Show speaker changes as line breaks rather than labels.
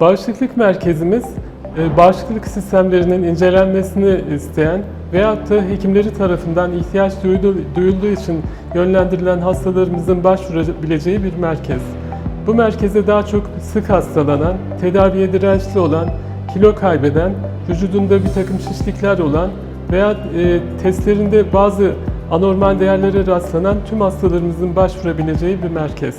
Bağışıklık merkezimiz, e, bağışıklık sistemlerinin incelenmesini isteyen veyahut da hekimleri tarafından ihtiyaç duyulduğu için yönlendirilen hastalarımızın başvurabileceği bir merkez. Bu merkeze daha çok sık hastalanan, tedaviye dirençli olan, kilo kaybeden, vücudunda bir takım şişlikler olan veya e, testlerinde bazı anormal değerlere rastlanan tüm hastalarımızın başvurabileceği bir merkez.